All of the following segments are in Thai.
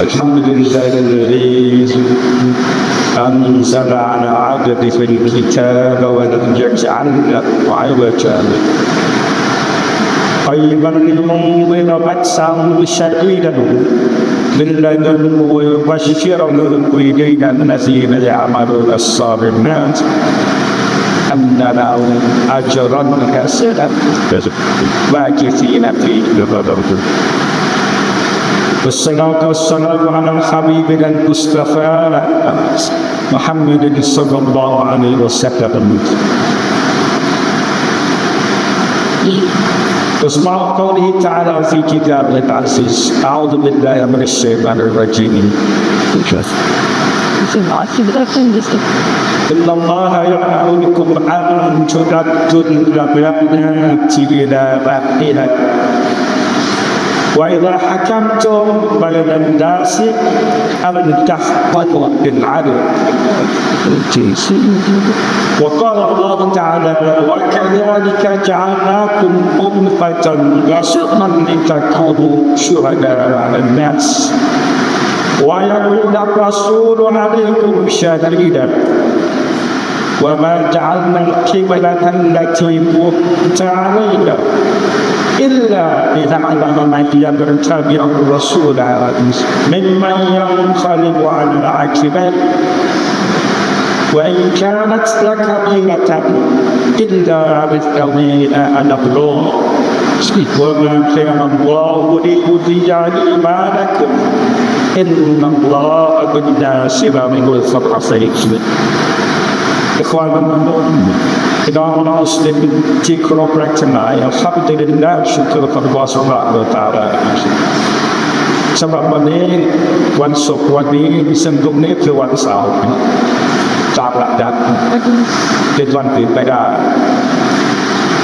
الحمد لله الذي أنزل على عبده في الكتاب ولم يجعل عوجا قيما لينذر بأسا شديدا من لدنه ويبشر المؤمنين الذين يعملون الصالحات. أن لهم أجرا حسنا ماكثين فيه. والصلاة والسلام على حبيبنا المصطفى محمد صلى الله عليه وسلم اسمع قوله تعالى في كتابه العزيز أعوذ بالله من الشيطان الرجيم إن الله يأمركم أن تؤدوا الأمانات إلى أهلها وإذا حكمتم بين الناس أن تحكموا بالعدل. وقال الله تعالى وكذلك جعلناكم أمة وسطا لتكونوا شهداء على الناس. ويكون الرسول عليكم شهيدا وما جعلنا القبلة التي كنت عليها إلا لنعلم من يتبع الرسول ممن ينقلب على عقبيه وإن كانت لكبيرة إلا بالذين نبلغ وما كان الله ليضيع إيمانكم إن الله بالناس لمن الخبر إخوان المؤمنين إمام مسلمที่เคารพรักทั้งหลายอัลฮัมดุลิลลาห์ชุกรต่อ Allah سبحانه และ تعالى สำหรับวันนี้วันศุกร์วันนี้ซึ่งตรงนี้คือวันเสาร์ตามหลักดันเป็นวันตื่นไปได้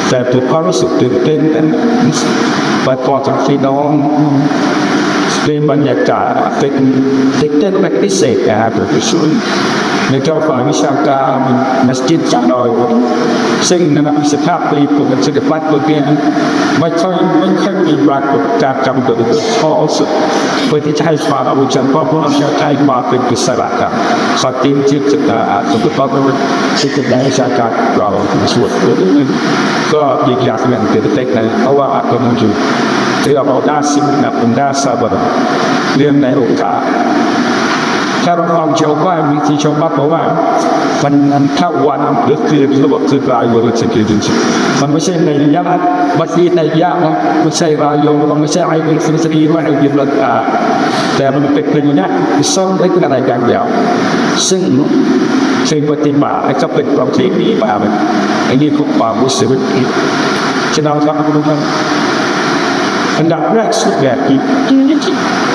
แต่ตัวความรู้สึกตื่นเต้นนั้นไปต่อจากพี่น้องเป็นบรรยากาศเป็นเด็กเต้นแบบพิเศษนะครับช่วย ในเจ้าฝ่ายวิชาการมัสยิดจังดอยซึ่งในสภาพปีปกติปัจจุบันไม่ค่อยไม่ค่อยมีปรากฏการจำเดิมพอสุดเพื่อที่จะให้ความรู้จักเพราะพวกเราจะใช้มาเป็นกุศลกรรมสติมจิตจิตอาสุขภาพเราสิ่งที่วิชาการเราสวนก็อีกอยางหนึ่งเป็นเทคนิคเพราะว่าอาจจะมันอยู่ที่เราได้สิ่งนั้นเป็นได้สบายเรื่องในโอกาส ถ้าเราลองชาวบ้านวิธีชาวบ้านบอกว่ามันมันถ้าวันหรือคืนระบบคือกลายวันสิ่งที่จริงๆมันไม่ใช่ในยามบัดนี้ในยามไม่ใช่รายโยมมันไม่ใช่ไอ้เป็นสิ่งที่ว่าไอ้ยิบลักอาแต่มันเป็นเป็นอย่างนี้ซ่อมได้ขนาดการเดียวซึ่งซึ่งปฏิบัติไอ้ก็เป็นความที่ดีมาแบบไอ้นี่คือความรู้สึกฉะนั้นครับคุณผู้ชม อันดับแรกสุดแบบนี้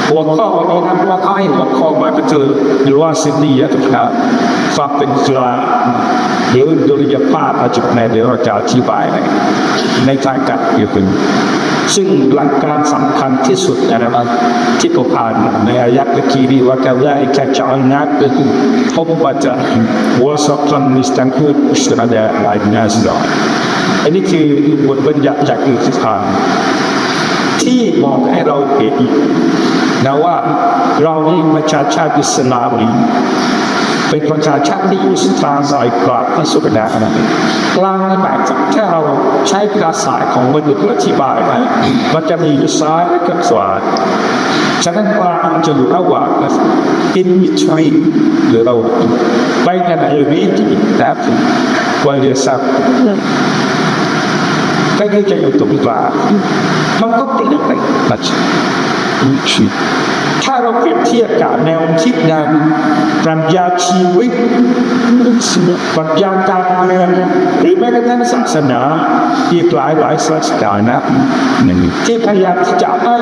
หัวข้อเราทำว่าเขาให้หัวข้อมาเป็นเจอหรือว่าสิ่งนี้ทุกอย่างฝากเป็นกลางหรือดุลยภาพอาจจะในเดี๋ยวเราจะอธิบายในในทางการเกี่ยวกับซึ่งหลักการสำคัญที่สุดนะครับที่ผมอ่านในอายะเมื่อกี้นี้ว่าการได้แค่จะเอานักก็คือพบว่าจะหัวสอบคำนิสตังคือสุดระดับหลายนาสดออันนี้คือบทบัญญัติจากอิสลาม ที่บอกให้เราเห็นนะว่าเรานี่ประชาชาติอิสลามนี่เป็นประชาชาติที่อิสลาสายกลางที่สุดแล้วนะกลางในแบบถ้าเราใช้ภาษาของมนุษย์อธิบายไปมันจะมีอยู่ซ้ายและกับขวาฉะนั้นกลางจะอยู่ระหว่าง in between หรือเราไปกันไหนวิธีแบบวันเดียวสัก ก็คือจะอยู่ตรงกลามันก็ ติด ไปปัจจุบันถ้าเราเปรียบเทียบกับแนวคิดงานปรัชญาชีวิตปรัชญาการเมืองหรือแม้กระทั่งศาสนาอีกหลายหลายศาสนานะที่พยายามจะให้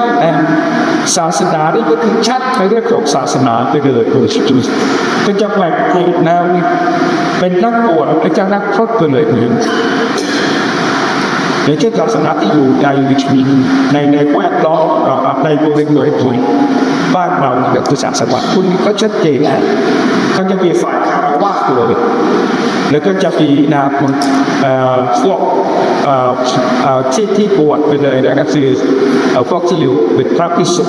ศาสนานี่ก็คือชัดในเรื่องของศาสนาไปเลยก็จะแบ่งเป็นแนวเป็นนักบวชเป็นนักพรตไปเลย อย่างเช่นศาสนาที่อยู่ในในในแวดล้อมในบริเวณหน่วยถุยบ้านเราเนี่ยคือศาสนาคุณก็ชัดเจนเขาจะมีฝ่ายวาดเลยแล้วก็จะมีนะเอ่อพวกที่ที่บวชไปเลยนะครับคือพวกที่อยู่เป็นพระภิกษุ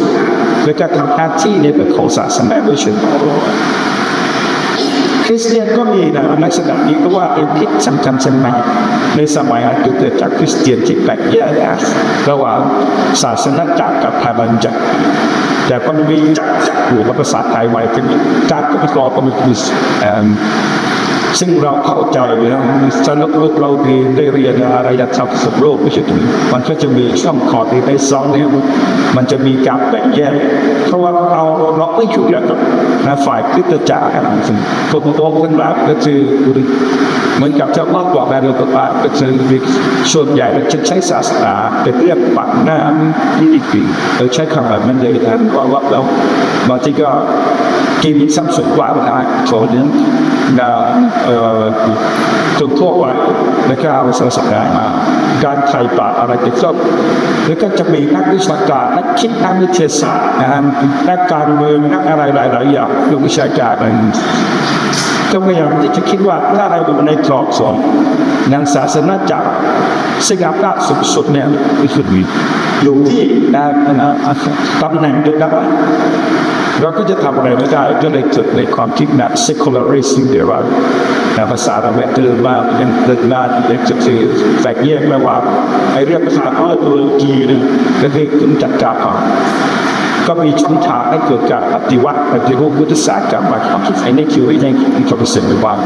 แล้วก็ทำหน้าที่ในเรื่องของศาสนาด้วยเช่นกัน คริสเตียนก็มีนะลักษณะนี้ก็ว่าเป็นพิษสำคัญสมัยในสมัยอาจจะเกิดจากคริสเตียนที่แตกแยกระหว่างศาสนาจักรกับพาบัญจักรแต่ก็มีจักรอยู่กับภาษาไทยไว้เป็นจักรก็เป็นกรอบก็เป็นคือเอิ่ม ซึ่งเราเข้าใจแล้วสนุกเราดีได้เรียนอะไรจากชาวสมโลกไม่ใช่ถึงมันก็จะมีช่องขอดในสองเนี่ยมันจะมีการแบ่งแยกเพราะว่าเราเราไม่อยู่แล้วนะฝ่ายคริสตจักรสิ่งคนโตคนรับก็คือ เหมือนกับเจ้าพ่อบอกแบบเราตัวก็คือส่วนใหญ่เราจะใช้ศาสนาเป็นเรื่องปักหน้าที่ดีเราใช้คำแบบนั้นเลยนะว่าว่าเราบางทีก็กินซ้ำสุดกว่าได้โซนนี้นะเอ่อจนทั่วไปแล้วก็เอาศาสนามาการไถ่บาปอะไรติดก็แล้วก็จะมีนักวิชาการนักคิดนักวิทยาศาสตร์นะนักการเมืองนักอะไรหลายๆอย่างนักวิชาการ ก็พยายามที่จะคิดว่าถ้าเราอยู่ในกรอบสองงานศาสนาจักรซึ่งอำนาจสูงสุดเนี่ยมีสุดอยู่ที่การตำแหน่งเดียวกันเราก็จะทำอะไรไม่ได้ก็เลยเกิดในความคิดแบบ secularism เดี๋ยวว่าในภาษาเราเดินมายังเดินมาเด็กจะคือแตกแยกระหว่างไอ้เรื่องภาษาอ้อตุรกีนึงก็คือคุณจัดการก่อน ก็มีชุนทางให้เกิดการปฏิวัติปฏิรูปพุทธศาสนามาความคิดในคิวในในความรู้สึกในบ้าง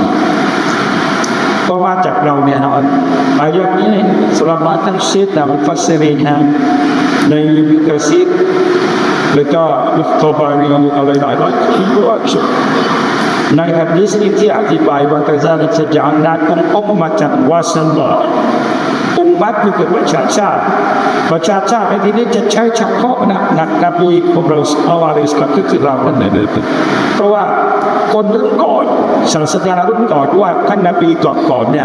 ก็มาจากเราเนี่ยนะอายะนี้สำหรับมาทั้งเชตและฟัสเรีนะในวิกาซีแล้วก็มุตบารีอะไรหลายๆที่ว่าในฮะดีษนี้ที่อธิบายว่าแต่จะจะจานนักของอุมมะจันวาสนา อุมมัดคือประชาชาติประชาชาติในที่นี้จะใช้เฉพาะนักนักนบีของเราอัลลอฮ์ก็คือเรานั่นเองเพราะว่าคนรุ่นก่อนศาสนารุ่นก่อนว่าท่านนบีก่อนก่อนเนี่ย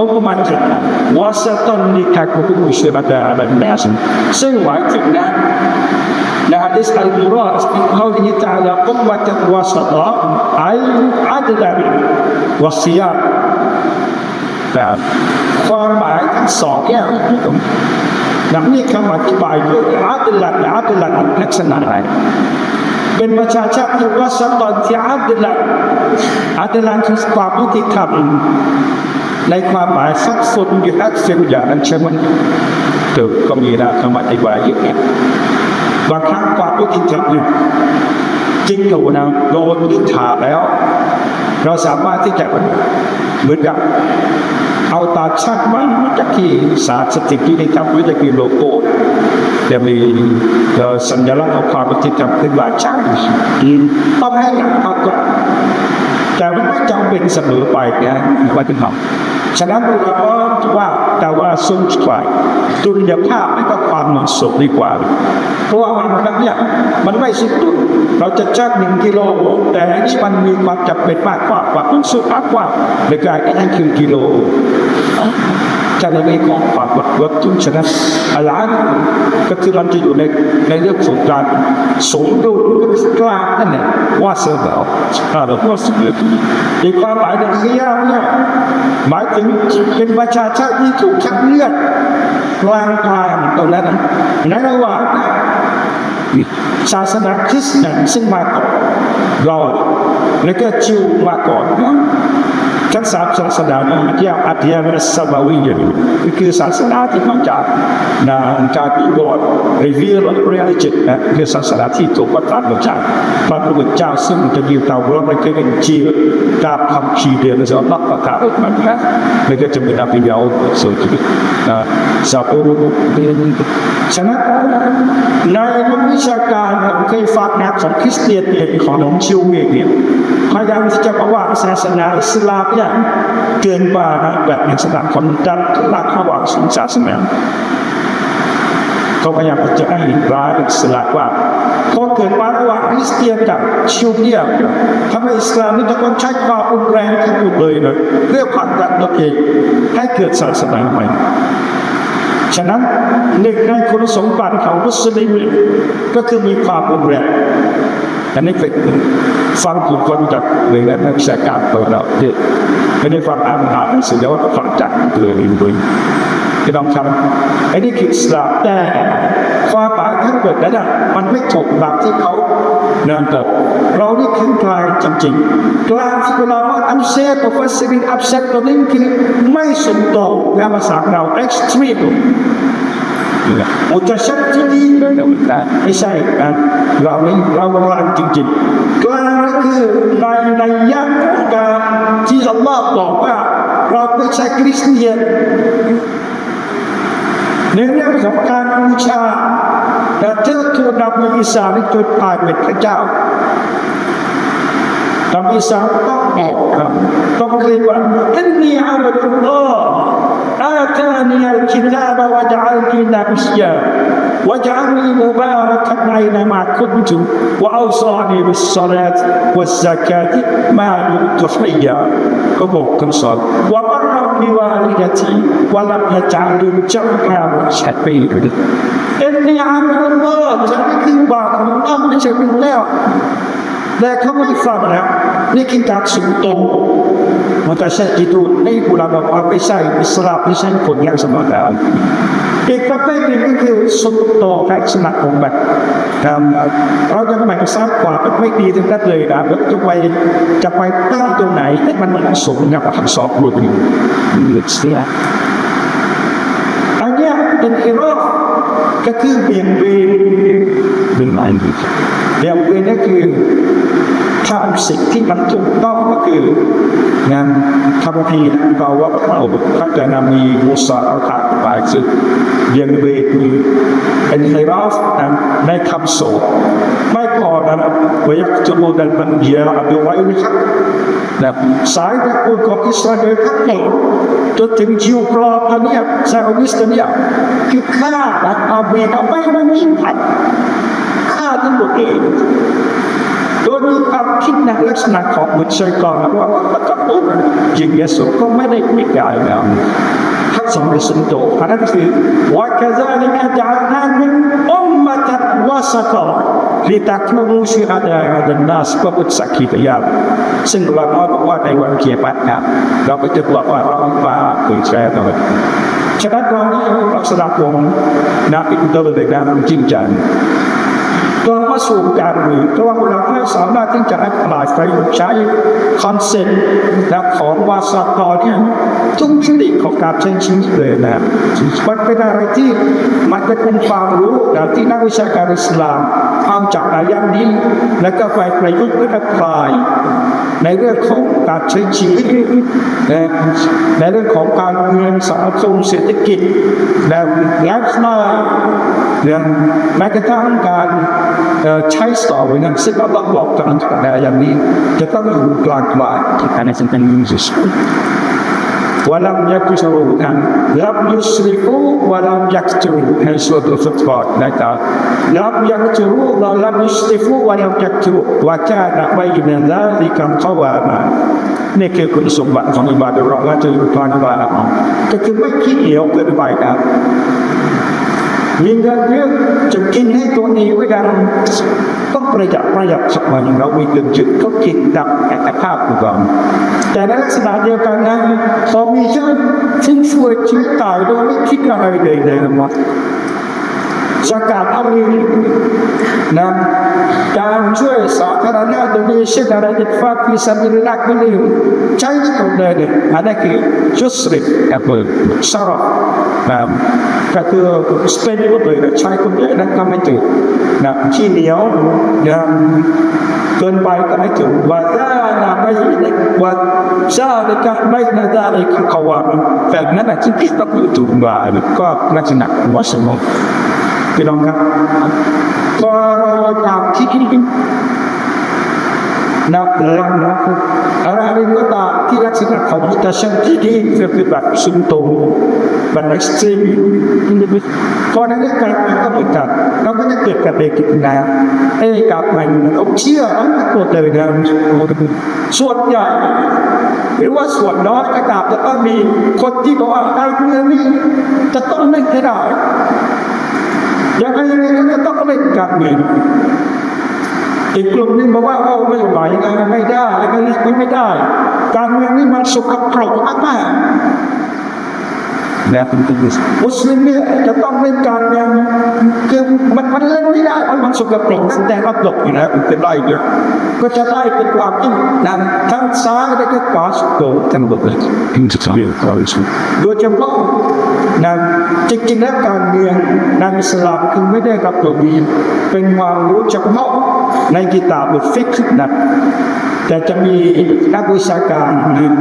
automatic วอสตันดิคาควบคุอิสบัตาบันบาสซึ่งหมายถึงนะนะฮะดิสอัลกุรอานอินเขาอิตาลากุมมะตันวอสตาอัลอัดลาบิวอสียาแต่ความหมายทั้งสองแยกไม่ตรงนำนี่คำอธิบายด้วยอัตลัดอัตลัดลักษณะอะไรเป็นประชาชาติวัสดุที่อัตลัดอัตลัดคือความยุติธรรม ในความหมายสักส่วนอยู่อักเสบอย่างนั้นใช่ไหมเกิดก็มีนะคำอธิบายเยอะแยะบางครั้งความยุติธรรมอยู่จริงอยู่นะโดนนินทาแล้ว เราสามารถที่จะเหมือนกับเอาตาชักมันจากที่สารสติกิจกรรมวิจัยโลโก้จะมีสัญลักษณ์ของความปฏิจจ์ขึ้นมาชักต้องให้การปรากฏแต่ไม่จำเป็นเสมอไปนะว่าถึงเรา ฉะนั้นเราก็ว่าแต่ว่าสุนทรายดุลยภาพไม่ก็ความเหมาะสมดีกว่าเพราะว่ามันเนี่ยมันไม่สุดตุเราจะจ้างหนึ่งกิโล แต่ที่มันมีความจำเป็นมากกว่ากว่าต้องสุดมากกว่าในการแค่คือกิโล จะในเรื่องของความวัดวัดจุนฉะนั้นอะก็คือมันจะอยู่ในในเรื่องของการสมดุลกลางนั่นแหละว่าเสมอถ้าเราพูดสิ่งนี้ในความหมายในที่ยาวเนี่ยหมายถึงเป็นประชาชาติที่ถูกชักเลือดกลางกลางตรงนั้นในระหว่างศาสนาคริสต์ซึ่งมาก่อนเราแล้วก็จิวมาก่อน ทั้งสามศาสนาที่อัตยามสมาวิยคือศาสนาที่มาจากนาจากที่บอดเรีวิวเรียลิจิตนะคือศาสนาที่ถูกประทานมาจากพระพุทธเจ้าซึ่งจะมีเตาร้อนในเกิดจีกับคำชีเดียนจะรับประทานมันนะแล้วก็จะเป็นอภิญญาสุดนะสัพพุเรียนฉะนั้นในวิ ชาการนะผมเคยฟังนะของคริสเตียนเนี่ยของหลวงชิวเองเนี่ยพยายามจะบอกว่าศาสนาอิสลามเนี่ยเกินกว่านะแบบอิสลามคนดันหลักระหว่างสองศาสนาก็พยายามจะให้ร้ายอิสลามว่าพอเกิดมาระหว่างคริสเตียนกับชิวเนี่ยทำให้อิสลามนี่ต้องใช้ความรุนแรงทั้งหมดเลยนะเพื่อผลักดันตัวเองให้เกิดศาสนาใหม่ ฉะนั้นหนึ่งในคุณสมบัติของมุสลิมก็คือมีความรุนแรงอันนี้เป็นฟังถูกคนจากหน่วยและนักวิชาการตัวเราที่ไม่ได้ฟังอ่านหาหนังสือแล้วฟังจากตัวเองด้วย พี่น้องครับไอ้นี่คืออิสลามแต่ความหมายทั้งหมดนั้นน่ะมันไม่ถูกหลักที่เขาเนินเติบเรานี่คือกลางจริงๆกลางที่เราว่าอันเซต of us in upset ตัวนี้คือไม่สมตรงและภาษาเรา extreme อุตชัดที่ดีเลยนะไม่ใช่นะเราไม่เรากำลังจริงๆกลางก็คือในในยักษ์การที่อัลลอฮ์บอกว่าเราไม่ใช่คริสเตียน ในเรื่องของการบูชาแต่เจ้าทูตนำอิสานจุดป่ายเป็นพระเจ้านบีสานต้องบอกครับต้องเรียกว่าอินนี้อับดุลลอฮ์อาตานีอัลกิตาบะวะจัลกีนับิยา وجعلني مباركا اينما كنت واوصاني بالصلاه والزكاه ما دمت حيا كبوك صل وبرا بوالدتي ولم يجعلني جبارا شقيا اني عبد الله جعلني مباركا الله جل وعلا แต่เขาไม่ได้ฟังแล้วนี่คือการสุนตรงมันก็ใช่ที่ดูในบุราบอกว่าไม่ใช่อิสลามไม่ใช่ผลอย่างสมบูรณ์ อีกประเภทหนึ่งก็คือสุนตรงลักษณะของแบบเราจะไม่ทราบกว่าไม่ดีถึงนั้นเลยนะจะไปจะไปตั้งตรงไหนให้มันมันสมกับคำสอนบุตรเสียอันเนี้ยเป็นเอรอก็คือเบี่ยงเบนเป็นอะไรเบี่ยงเบนก็คือทำสิ่งที่มันถูกต้องก็คือ งานทำทีเราว่าเราถ้าเกิดนำมีมุสาเอาทางไปซึ่งเบียงเบนคือเป็นเอรอในคำสอนไม่พอนะเวียกจะโมดันมันเบียร์เอาไว้ไม่ครับนะสายตะกูลของอิสราเอลทั้งหมดจนถึงจิวกรอบเนี่ยซาอุดิสเนี่ยคือฆ่าและอาเบนเอาไปไม่มีใครฆ่าทั้งหมดเอง โดยมีความคิดในลักษณะของบุตรชายกรว่ามันก็พูดยิงเยสุก็ไม่ได้ไม่กายแล้วทั้งสองในสันโดษอันนั้นคือว่าแค่จะนี่แค่จะทำเป็นอุมมะตัดวาสกอ litakunu syuhada 'ala nas ก็เป็นสักขีพยาซึ่งเราบอกว่าในวันเกียรติครับเราก็จะบอกว่าเรามาเผยแพร่ต่อฉะนั้นเราลักษณะของนักอินเตอร์เน็ตนั้นจริงจัง สู่การเมืองเพราะว่าเราไม่สามารถที่จะอธิบายไปใช้คอนเซ็ปต์และของวาสกรเนี่ยทุกชนิดของการใช้ชีวิตเลยนะมันเป็นอะไรที่มันจะเป็นความรู้นะที่นักวิชาการอิสลามเอาจากอายันนี้ แล้วก็ไปประยุกต์และพลายในเรื่องของการใช้ชีวิตในเรื่องของการเมืองสังคมเศรษฐกิจและไลฟ์สไตล์นะแม้กระทั่งการ ใช้สตอไว้นั้นซึ่งเราต้องบอกกันในอย่างนี้จะต้องอยู่กลางกลางอันนี้เป็นมิวสิก ولم يكتروا لم يسرفوا ولم يكتروا ในส่วนตัวสปอร์ตนะครับ لم يكتروا ولم يسرفوا ولم يكتروا وكان بين ذلك قواما นี่คือคุณสมบัติของอิบาดุลลอฮ์และจะอยู่กลางกลางก็คือไม่ขี้เหนียวเกินไปครับ มีเงินเยอะจะกินให้ตัวเองไว้กันต้องประหยัดประหยัดสักวันเรามีเงินจุดก็กินดับแอคภาพดูก่อนแต่ในลักษณะเดียวกันนะพอมีเจ้าทิ้งช่วยชีวิตตายโดยไม่คิดอะไรเลยเลยนะมั้สกัดเอามีนะการช่วยสาธารณะโดยมีเช่นอะไรที่ฝากพิสัยรักไม่ลืมใช้ทั้งหมดเลยอันนั้นคือจุดสิบแอปเปิลสระ นะก็คือสเปนก็เลยใช้คนเดียวนั้นก็ไม่ถึงนะขี้เหนียวนะเกินไปก็ไม่ถึงว่าถ้านะไม่ว่าซาในการไม่นาได้ในักรักนักอะไรก็ตามที่ลักษณะของมิตรชันที่ดีคือแบบสุนโตแบบเอ็กซ์ตรีมเพราะนั้นการก็เหมือนกันเราก็จะเกิดกับเด็กนะไอ้กับมันเราเชื่ออันตัวเลยนะส่วนใหญ่หรือว่าส่วนน้อยก็ตามจะต้องมีคนที่บอกว่าการเมืองนี้จะต้องไม่ให้ได้ยังไงยังไงก็ต้องไม่การเมือง อีกกลุ่มนึงบอกว่าเอาไม่ไหวนะไม่ได้แล้วก็ไม่ไม่ได้ การเมืองนี่มันสกปรกมากๆ นะมุสลิมเนี่ยจะต้องเล่นการเมืองคือมันมันเล่นไม่ได้เพราะมันสกปรกแสดงว่าตกอยู่แล้วมันเป็นไรเนี่ยก็จะได้เป็นความจริงนะทั้งซ้ายและก็ขวาสุดโต่งทั้งหมดเลยโดยเฉพาะนะจริงๆแล้วการเมืองในอิสลามคือไม่ได้รับตัวมีเป็นความรู้เฉพาะในกิตาบฟิกนะ แต่จะมีนักวิชาการหนึ่ง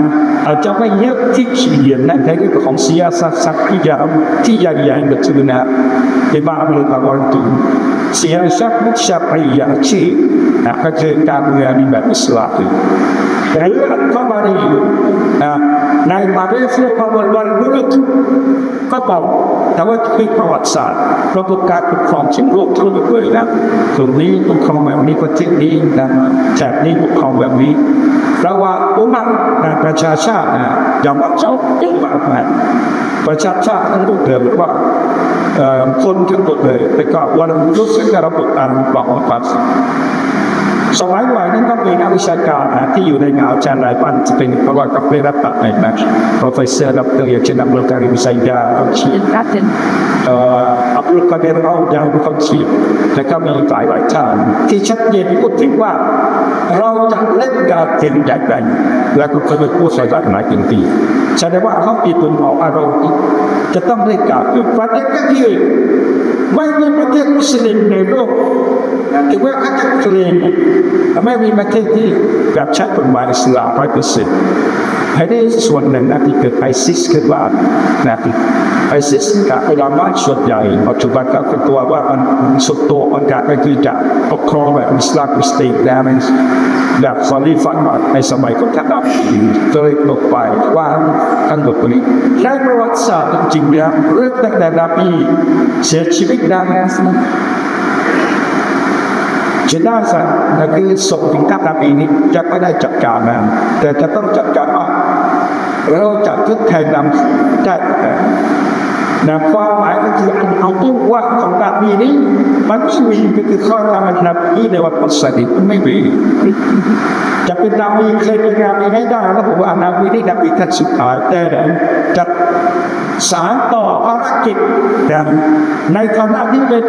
อาจจะไม่เยอะที่เขียนนะในเรื่องของเสียสักสักที่ยาวที่ใหญ่ๆแบบนี้นะที่บ้านเราบอกว่าตัว siasat มุชาปริยาชีนะก็คือการเมืองในแบบอิสลามแต่เรื่องเข้ามาใน นะในมาเลเซียพอวันวันรุ่งก็เป่าแต่ว่าคือประวัติศาสตร์ระบบการปกครองชิ้นโลกทั่วโลกเลยนะตรงนี้ปกครองแบบนี้ประเทศนี้นะแถบนี้ปกครองแบบนี้ระหว่างอุมังนะประชาชาตินะอย่างว่าเจ้าอุมังนะประชาชาติทั้งหมดเลยหรือว่าคนทั้งหมดเลยแต่ก็วันรู้สึกว่าระบบการปกครองควา สมัยก่อนนั้นก็มีนักวิชาการนะที่อยู่ในงานอาจารย์หลายปันจะเป็นเพราะว่ากับเรรับตัดในนะ profesor doktor yang cenah berkali Saida Latin. เอ่ออับดุลกาเดรเอาดาวบุคคลและก็มีหลายหลายท่านที่ชัดเจนพูดถึงว่า เราจะเล่นการเต็มใจกันและก็เคยพูดใส่ด้านไหนเป็นตีแสดงว่าเขาปีตุนบอกว่าเราจะต้องเล่นการคือประเทศก็คือไม่มีประเทศมุสลิมในโลก ถือว่าเขาจะเคลมไม่มีประเทศที่แบบใช้กฎหมายอิสลามร้อยเปอร์เซ็นต์ให้ได้ส่วนหนึ่งนะที่เกิดไอซิสขึ้นมานะไอซิสกับอุลามะส่วนใหญ่ปัจจุบันก็คือตัวว่ามันสุดโต่งมันก็คือจะปกครองแบบอิสลามสเตทแล้วมันแบบฟอลีฟันมาในสมัยของท่านอับก็เลยตกไปว่าท่านบอกว่านี้ในประวัติศาสตร์จริงๆแล้วเรื่องตั้งแต่นบีเสียชีวิตนาน แล้ว jenazah negeri sok tingkat Nabi ini จะไม่ได้จัดการนะแต่จะต้องจัดการว่าเราจะทดแทนนำได้นะความหมายก็คืออันเอาตัวว่าของนบีนี้มันไม่มีก็คือข้อรามนบีในวันปัสสิมันไม่มีจะเป็นนบีเคยเป็นนบีไม่ได้แล้วผมว่านบีนี่นบีท่านสุดท้ายแต่จะ สารต่อภารกิจนะในฐานะที่เป็น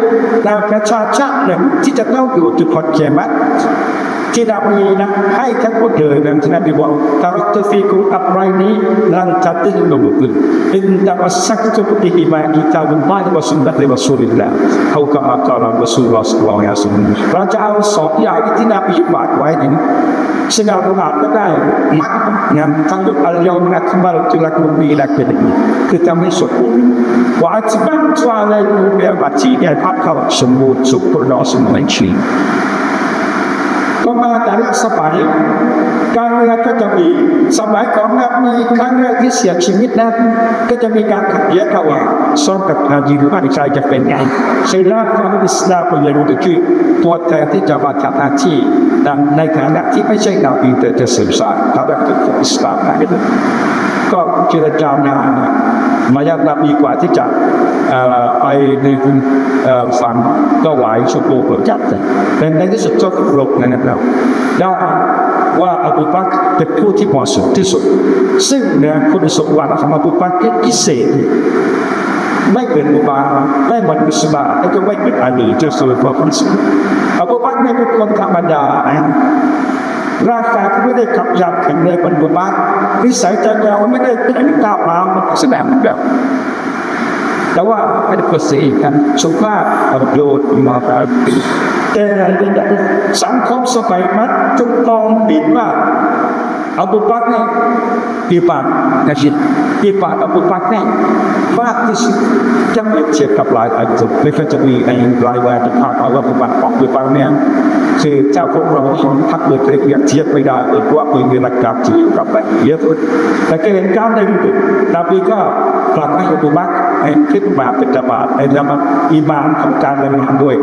ประชาชาติหนึ่งที่จะต้องอยู่จุดขอดเขมรามีนะให้ทั้งหมดเลยแบบที่นบีบอกตารัตฟีกุอับไรนี้ลันตัดติลมุกุลอินดาวสักตุบิฮิมาอิตาบุลลาฮิวะสุนนะติวะสุลิลลาเขาก็อักาบะสุลลอฮ์สัลลัลลอฮุอะลัยฮิวะซัลลัมเราจะเอาสองอย่างที่นบีบาดไว้นี้ซึ่งเราอ่านก็ได้มัดงานทั้งอัลยอมนักบัลตุลักมุบีลักเป็นอย่างนี้คือทำให้สดว่าอัตบันตัวอะไรรู้เรื่องบัตรที่แก่พักเขาสมบูรณ์สุขปรดอสมัยชี ก็มาแต่ละสมัยการเมืองก็จะมีสมัยของนบีครั้งแรกที่เสียชีวิตนั้น ก็จะมีการขัดแย้งระหว่างซอมกับฮาจีหรือว่าใครจะเป็นไงซึ่งร่างของอิสลามก็ยังรู้ก็คือตัวแทนที่จะมาทำหน้าที่ในฐานะที่ไม่ใช่นบีแต่จะสื่อสารทำแบบของอิสลามได้ก็เจรจานานะมายากนบีกว่าที่จะเอ่อไปใน เอ่อฝันก็หลายชั่วโมงจัดเลยแต่ในที่สุดก็ลงนะครับได้ว่าอบูบักรเป็นผู้ที่เหมาะสมที่สุดซึ่งเนี่ยคุณสมบัติของอบูบักรที่พิเศษไม่เป็นอุบาไม่เหมือนอิสลามแล้วก็ไม่เป็นอาลีจะสุดกว่าคนสุดอบูบักรไม่เป็นคนธรรมดานะร่างกายก็ไม่ได้ขับยับแข็งแรงเป็นบุบักนิสัยใจเราไม่ได้เป็นก้าวร้าวมันแสดงแบบ แต่ว่าไม่ได้กิดสียอีกกันสุภาพประโยชน์มาแต่แต่สังคมสมัยนั้นจึงต้องปิดว่า Abu Bakar Ipan Nasib Ipan Abu Bakar มากที่สุดจะไม่เทียบกับหลายอันสุดไม่เคยจะมีในรายวันที่พาเอาว่าผู้บังออกหรือเปล่าเนี่ยคือเจ้าพวกเราคนพักเลยเรียกเทียบไม่ได้เลยเพราะว่ามีหลักการที่อยู่กับแบบเยอะสุดแต่ก็เห็นการได้ดูนาบีก็กลับให้อุบักให้คิดมาเป็นตบาทให้ทำอีมานของการดำเนินด้วย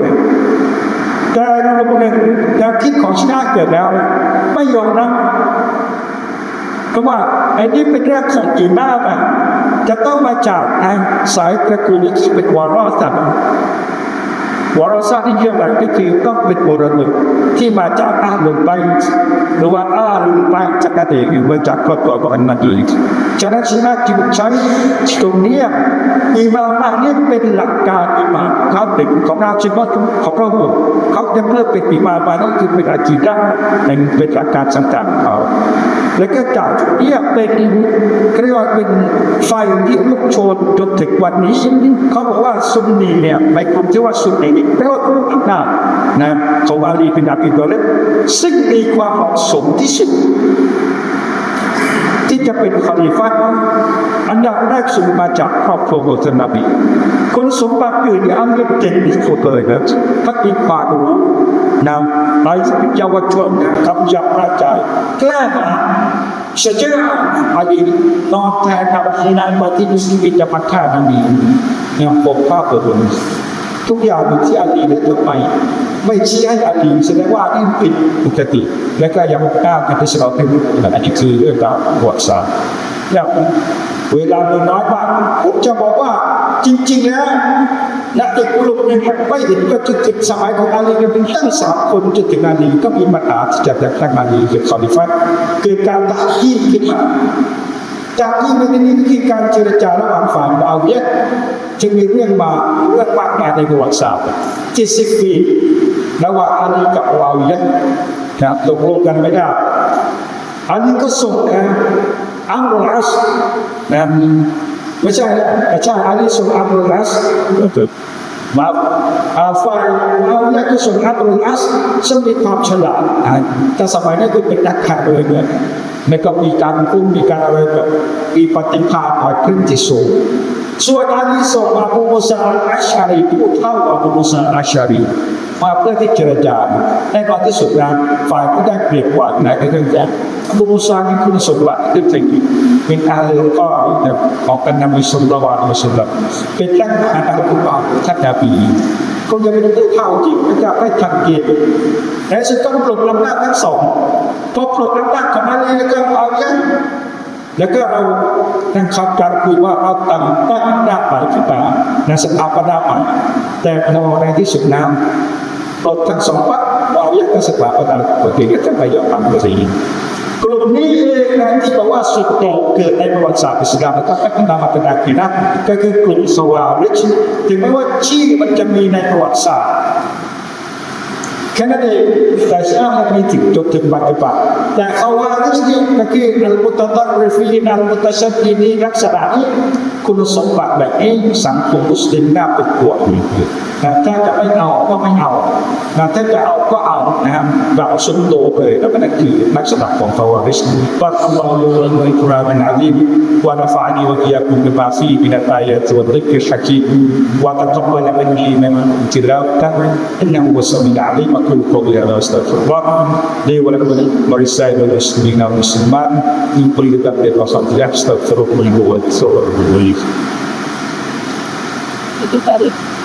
แต่เราเป็นแนวคิดของชาติเกิดแล้ว ไม่ยอมรับ เพราะว่าไอ้นี่เป็นเรื่องของอีมาบะจะต้องมาจากทางสายตระกูลที่เป็นวารสารวารสารที่เกี่ยวกับก็คือต้องเป็นโบราณที่มาจากอาลุนไปหรือว่าอาลุนไปจากรเดกหรือจากครอบครัวของอันนั้นเองฉะนั้นชาติจึงใช้ตรงนี้อีมามาเนี่ยเป็นหลักการอีมาเขาเป็นของราชวัตของพระองค์เขาจะเพิ่มเป็นอีมามานั่นคือเป็นอาจีดาเป็นเป็นหลักการต่างๆของเขา แล้วก็จากเนี่ยเป็นเรียกว่าเป็นไฟที่ลุกโชนจนถึงวันนี้เขาบอกว่าซุนนีเนี่ยไม่คุ้มที่ว่าซุนนีแปลว่าอุกนานะของอาลีเป็นอาบีตัวเล็กซึ่งมีความเหมาะสมที่สุดที่จะเป็นคอลิฟะอันดับแรกสูงมาจากครอบครัวของท่านนบีคุณสมบัติอื่นเนี่ยอันนี้เก่งที่สุดเลยนะถ้าอีกปากรู้ นะไอ้เยาวชนคำยับราจายกล้าหาญเชื่ออาลีนอนแทนกับที่นายมาที่นี่วิจารณ์ฆ่านบีเนี่ยปกป้องตัวนี้ทุกอย่างเป็นที่อาลีเป็นตัวไปไม่ชี้ให้อาลีแสดงว่าอาลีผิดปกติ และก็ยังกล้ากันที่เราเป็นอันนี้คือเรื่องราวประวัติศาสตร์อย่างเวลาเราน้อยมากผมจะบอกว่าจริง ๆ แล้ว นักเด็กกลุ่มหนึงไม่เห็นก็จุดจุดสมัยของอาลีกันเป็นตั้งสามคนจนถึงอาลีก็มีปัญหาที่จะแต่งตั้งอาลีเป็นคอลิฟัตเกิดการตัดที่ขึ้นมาจากที่ในนี้คือการเจรจาระหว่างฝ่ายมุอาวิยะจึงมีเรื่องมาเรื่องมากมายในประวัติศาสตร์ที่สิบปีระหว่างอาลีกับมุอาวิยะนะตกลงกันไม่ได้อาลีก็ส่งนะอัมรุลอัสนะ ไม่ใช่นะไม่ใช่อาลีส่งอัมรุลอัสมาอาฝ่ายมุอาวิยะห์ก็ส่งอัมรุลอัสซึ่งมีความฉลาดนะแต่สมัยนั้นคือเป็นนักข่าวเลยเนี่ยแล้วก็มีการพุ่งมีการอะไรแบบมีปฏิภาณอยขึ้นที่สูงส่วนอาลีส่งอาบูมุสาอัลอาชารีผู้เท่าอาบูมุสาอัลอาชารี มาเพื่อที่เจรจาในตอนที่สุดนะฝ่ายผู้ได้เปรียบกว่าไหนก็คืองแจ้งอาบูมุสามีคุณสมบัติที่เป็นเป็นอาเลก็ของกันนำมิสุลต่านมิสุลต่านเป็นตั้งอาณาคุปาท่านนาบีก็ยังไม่ได้เท่าจริงก็จะไม่ทันเกณฑ์และสุดก็ปลดลำนาทั้งสองพอปลดอำนาจของมันแล้วก็เอายังแล้วก็เราตั้งคำการคุยว่าเอาตั้งตั้งอำนาจใหม่ขึ้นมาในสถาปนาใหม่แต่พอในที่สุดน้ำ ปลดทั้งสองปักเราอยากจะสถาปนาปกติก็จะไม่ยอมทำสิ่งกลุ่มนี้เองนะที่บอกว่าสุดโต่งเกิดในประวัติศาสตร์อิสลามแล้วก็พัฒนามเป็นอาคีนะก็คือกลุ่มสวาริชถึงแม้ว่าชื่อมันจะมีในประวัติศาสตร์แค่นั้นเองแต่ชาติไม่ถึงจนถึงปัจจุบันแต่เขาว่านี่คือก็คืออัลมุตตะริฟีนอัลมุตชัดดีนี้ลักษณะนี้คุณสมบัติแบบนี้สังคมมุสลิมน่าเป็นห่วง นะถ้าจะไม่เอาก็ไม่เอานะถ้าจะเอาก็เอานะครับแบบสุดโตงเลยแล้วก็นั่นคือลักษณะของฟาวาริสว่าอัลลาฮฺลงในคุรานอาลีมวานาฟานีวะกิยาคุมบาซีบินาตายะตัวริกิชักีวาตะกับวะละมันนีเมมันจิราตะอินนะฮุวะสมิลอาลีมะกุลกอลิอัลาอฮฺสัลลัลลอฮฺเลวะละมันบริสัยบริสมินามุสมันอินปริดับเดลสัลลัลลอฮฺสัลลัลลอฮฺวะสัลลัลลอฮฺ Itu tadi.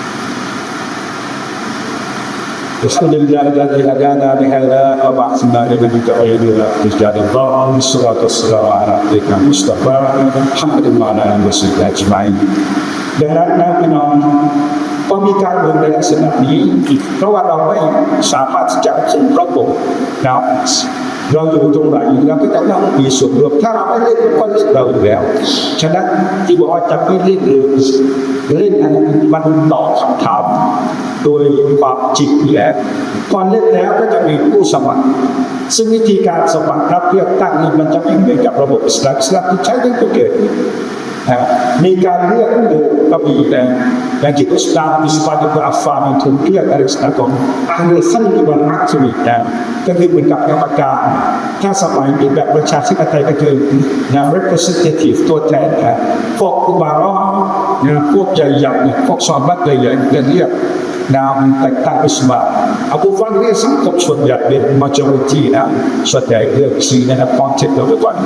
الحمد لله الذي هدانا لهذا وبعثنا الى غير رجال الله والصلاه والسلام على عبدك المصطفى محمد وعلى اله وصحبه اجمعين ดังนั้นนะพี่น้องพอมีการเมืองในลักษณะนี้เพราะว่าเราไม่สามารถที่จะคุมระบบนะเราอยู่ตรงไหนเราก็จะต้องมีส่วนร่วมถ้าเราไม่เล่นก็เล่นเราอยู่แล้ว ฉะนั้นที่บอกว่าจะไม่เล่นหรือเล่นอันมันตอบคำถาม โดยความจริงแล้วพอเล่นแล้วก็จะมีผู้สมัคร ซึ่งวิธีการสมัครรับเลือกตั้งนี่มันจะไม่เหมือนกับระบบสลามอิสลามที่ใช้ได้ก็เกิดนะมีการเลือกเดิมก็มีแต่ dan kita sedang pada berafam untuk dia dari sekarang ada seni bermaksud dan ก็คือเหมือนกับกรรมการถ้าสมัยนี้แบบประชาธิปไตยก็คือนะ representative ตัวแทนนะพวกคุบาร้อนะพวกใหญ่ๆพวกสอบบัตใหญ่ๆเรียก นามแต่งตั้งอิสมาอาบุฟันเรียกสังคมส่วนใหญ่เป็น majority นะส่วนใหญ่เรียกซีนะครับ content ตัววัน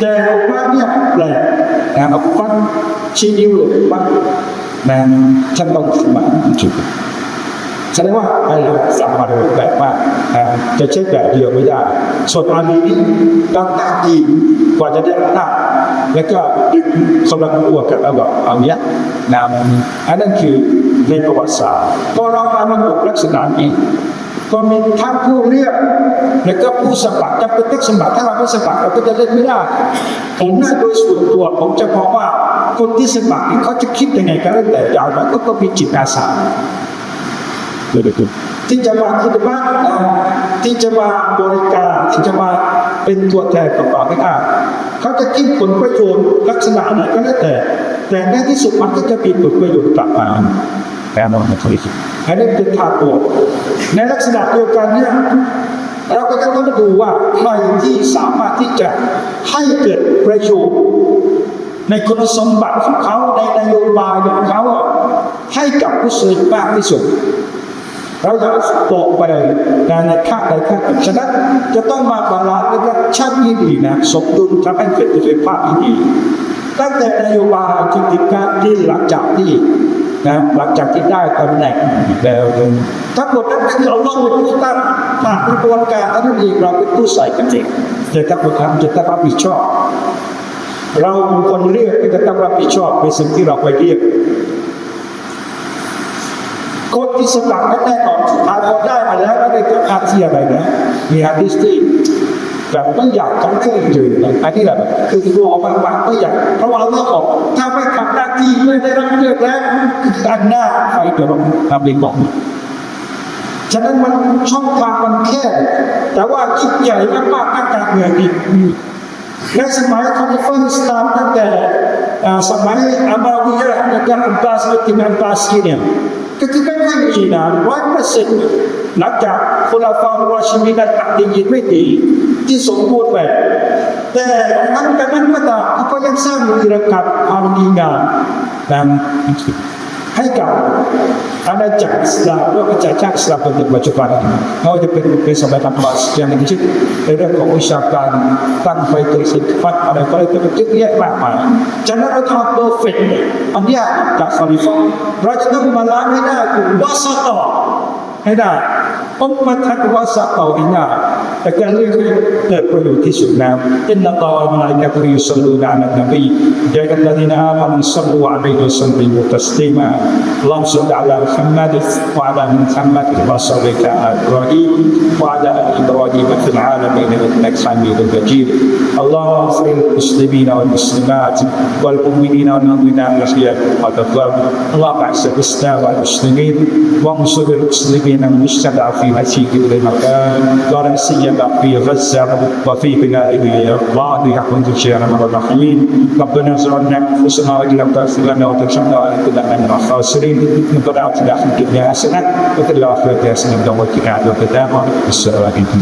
แต่ว่าเนี่ยแปลกนะอาบุฟันชี้นิ้วเลยว่านะฉันต้องสมัครจุดแสดงว่าไอ้สัมมาเร็วแบบว่าจะใช้แบบเดียวไม่ได้ ส่วนอันนี้ต้องตั้งทีมกว่าจะได้ตั้งแล้วก็สำหรับตัวกันแล้วก็เอาเนี้ยนะอันนั้นคือ ในประวัติศาสตร์พอเรามาระบบลักษณะนี้ก็มีทั้งผู้เรียกแล้วก็ผู้สมัครจะเป็นสมัครถ้าเราไม่สมัครเราก็จะเล่นไม่ได้ผมนะโดยส่วนตัวผมจะบอว่าคนที่สมัครนี่เขาจะคิดยังไงก็แล้วแต่อย่างไรก็ต้องมีจิตอาสาที่จะมาคิดว่าที่จะมาบริการที่จะมาเป็นตัวแทนของเราไม่ได้เขาจะคิดผลประโยชน์ลักษณะไหนก็แล้วแต่ แต่ในที่สุดมันก็จะมีผลประโยชน์กลับมา แน่นอนนะครับอันนี้เป็นทางออกในลักษณะเดียวกันเนี่ยเราก็จะต้องดูว่าใครที่สามารถที่จะให้เกิดประโยชน์ในคุณสมบัติของเขาในนโยบายของเขาให้กับผู้สื่อมากที่สุดเราจะบอกไปการในค่าใดค่าหนึ่งฉะนั้นจะต้องมาบาลานซ์และชั่งที่ดีนะสมดุลทำให้เกิดประสิทธิภาพที่ดีตั้งแต่นโยบายจนถึงการที่หลังจากที่ นะหลังจากที่ได้ตำแหน่งแล้วทั้งหมดนั้นคือเราต้องเป็นผู้ตั้งผ่านกระบวนการอันนี้เราเป็นผู้ใส่กันเองจะต้องทำจะต้องรับผิดชอบ เราเป็นคนเรียกจะต้องรับผิดชอบในสิ่งที่เราไปเรียกคนที่สมัครนั้นแน่นอนสุดท้ายพอได้มาแล้วแล้วได้ก็อาเซียอะไรนะมีฮาดิสที่ แบบไม่อยากต้องเครื่องยืนอันนี้แหละคือตัวบางวันไม่อยากเพราะว่าเราออกถ้าไม่ทำหน้าที่ไม่ได้รับเลือกแล้วด้านหน้าใครจะลงทำเองบอกฉะนั้นมันช่องทางมันแคบแต่ว่าคิดใหญ่มากๆนักการเมืองอีกในสมัยคอลิฟอร์อิสลามตั้งแต่สมัยอามาวิยะห์และการอับบาสและกินอับบาสเนี่ยก็คือไม่ค่อยมีนะร้อยเปอร์เซ็นต์หลังจากคุลาฟาร์รอชิมีนัตัดดินไม่ดี ที่สมบูรณ์แบบ แต่ทั้งกันนั้นก็ตามเขาก็ยังสร้างวีรกรรมความดีงามนะให้กับอาณาจักรอิสลามและอาณาจักรอิสลามในปัจจุบันไม่ว่าจะเป็นเป็นสมัยอับบาสอย่างนี้ชิดในเรื่องของวิชาการตั้งไฟตัวสิทธิพัฒน์อะไรก็เลยเป็นเยอะแยะมากมายฉะนั้นเราต้องเพอร์เฟกต์อันนี้จากคาลิฟอร์เราจะต้องมาล้างให้ได้คือวาสต่อ ให้ได้อุมมะทักวาสต่อให้ได้แต่การเรียกเกิดประโยชน์ที่สุดแล้วอินนัลลอฮฺมะลาอิกะตุฮ์ยุศ็อลลูนอะลันนบียาอัยฮัลลซีนาอามานุศ็อลลูอะลัยฮิวะซัลลิมูตัสลีมา اللهم صل على محمد وعلى محمد كما صليت على ابراهيم وعلى ال ابراهيم في العالمين انك حميد مجيد اللهم اغفر للمسلمين والمسلمات والمؤمنين والمؤمنات الاحياء والاموات اللهم اعز الاسلام والمسلمين وانصر المسلمين المستضعفين في كل مكان ولا سيما في غزة وفي بلاد الله. يحفظ الشيخ الرحيم ربنا زرنا أنفسنا وان لم تغفر لنا وترحمنا ولنكن من الخاسرين. ربنا اتنا في الدنيا حسنه وفي الآخرة حسنه وقنا عذاب النار السلام عليكم.